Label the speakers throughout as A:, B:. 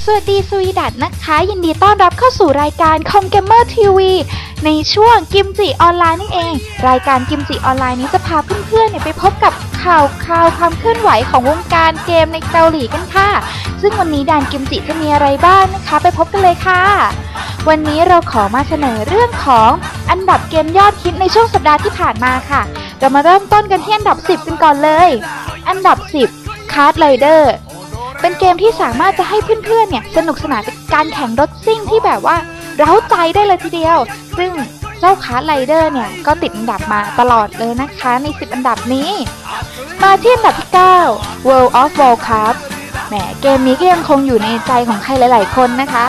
A: สวัสดีสวีดัตนะคะ ยินดีต้อนรับเข้าสู่รายการคอมเกมเมอร์ทีวีในช่วงกิมจิออนไลน์นั่นเอง รายการกิมจิออนไลน์นี้จะพาเพื่อนๆเนี่ยไปพบกับข่าวข่าวความเคลื่อนไหวของวงการเกมในเกาหลีกันค่ะ ซึ่งวันนี้ดานกิมจิจะมีอะไรบ้างนะคะ ไปพบกันเลยค่ะ วันนี้เราขอมาเสนอเรื่องของอันดับเกมยอดฮิตในช่วงสัปดาห์ที่ผ่านมาค่ะ เรามาเริ่มต้นกันที่อันดับ 10 กันก่อนเลย อันดับ 10 Card Rider เป็นเกมที่สามารถจะให้เพื่อนๆเนี่ยสนุกสนานกับการแข่งรถซิ่งที่แบบว่าเร้าใจได้เลยทีเดียว ซึ่งเจ้าคาร์ไรเดอร์เนี่ยก็ติดอันดับมาตลอดเลยนะคะใน 10 อันดับนี้ มาที่อันดับที่ 9 World of Warcraft แหมเกมนี้ก็ยังคงอยู่ในใจของใครหลาย ๆ คนนะคะ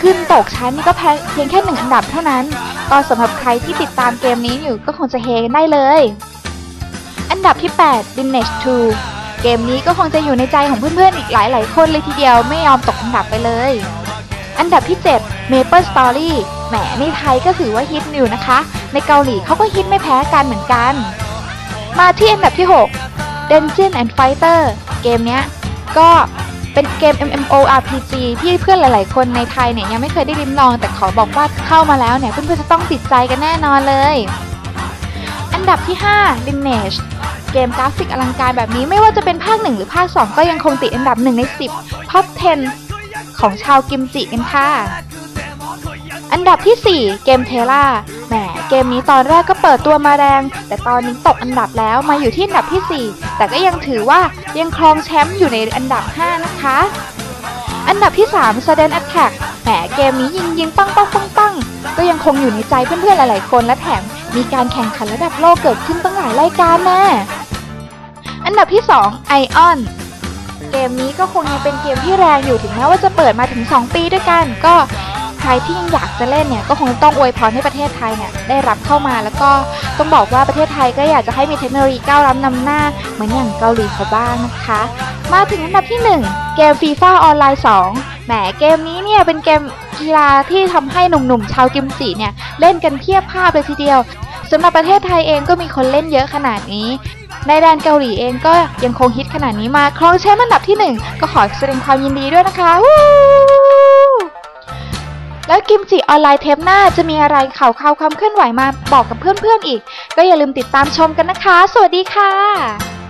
A: ขึ้นตกชั้นนี่ก็เพียงแค่หนึ่งอันดับเท่านั้น ก็สำหรับใครที่ติดตามเกมนี้อยู่ก็คงจะเฮกันได้เลย อันดับที่8 Lineage 2 เกมนี้ก็คงจะอยู่ในใจของเพื่อนๆอีกหลายๆคนเลยทีเดียวไม่ยอมตกอันดับไปเลย อันดับที่ 7 Maple Story แหมในไทยก็ถือว่าฮิตอยู่นะคะ ในเกาหลีเขาก็ฮิตไม่แพ้กันเหมือนกัน มาที่อันดับที่ 6 Dungeon and Fighter เกมเนี้ยก็เป็นเกม MMORPG ที่เพื่อนหลาย ๆ คนในไทยเนี่ยยังไม่เคยได้ลิ้มลอง แต่ขอบอกว่าเข้ามาแล้วเนี่ยเพื่อนๆจะต้องติดใจกันแน่นอนเลย อันดับที่ 5 Lineage เกมกราฟิกอลังการแบบนี้ไม่ว่าจะเป็นภาค 1 หรือภาค 2 ก็ยังคงติดอันดับ 1 ใน 10ท็อป10 ของชาวกิมจิกันค่ะ อันดับที่ 4 เกมเทล่าแหมเกมนี้ตอนแรกก็เปิดตัวมาแรง แต่ตอนนี้ตกอันดับแล้วมาอยู่ที่อันดับที่ 4 แต่ก็ยังถือว่ายังครองแชมป์อยู่ในอันดับ 5 นะคะ อันดับที่ 3 Sudden Attack แหมเกมนี้ยิงยิงปังปังปังปังก็ยังคงอยู่ในใจเพื่อนๆหลายๆคนและแถมมีการแข่งขันระดับโลกเกิดขึ้นตั้งหลายรายการแน่ ดับที่ 2 Ion เกมนี้ก็คงยังเป็นเกมที่แรงอยู่ถึงแม้ว่าจะเปิดมาถึง 2 ปีด้วยกัน ก็ใครที่ยังอยากจะเล่นเนี่ยก็คงต้องอวยพรให้ประเทศไทยเนี่ยได้รับเข้ามาแล้วก็ต้องบอกว่าประเทศไทยก็อยากจะให้มีเทคโนโลยีก้าวล้ำนำหน้า เหมือนอย่างเกาหลีเขาบ้างนะคะ มาถึงอันดับที่ 1 เกมฟีฟ่าออนไลน์2แหมเกมนี้เนี่ยเป็นเกมกีฬาที่ทำให้หนุ่มๆชาวกิมจิเนี่ยเล่นกันเทียบภาพเลยทีเดียวสำหรับประเทศไทยเองก็มีคนเล่นเยอะขนาดนี้ ในแดนเกาหลีเองก็ยังคงฮิตขนาดนี้มาครองแชมป์อันดับที่ 1 ก็ขอแสดงความยินดีด้วยนะคะแล้วกิมจิออนไลน์เทปหน้าจะมีอะไรข่าวข่าวความเคลื่อนไหวมาบอกกับเพื่อนๆอีก ก็อย่าลืมติดตามชมกันนะคะ สวัสดีค่ะ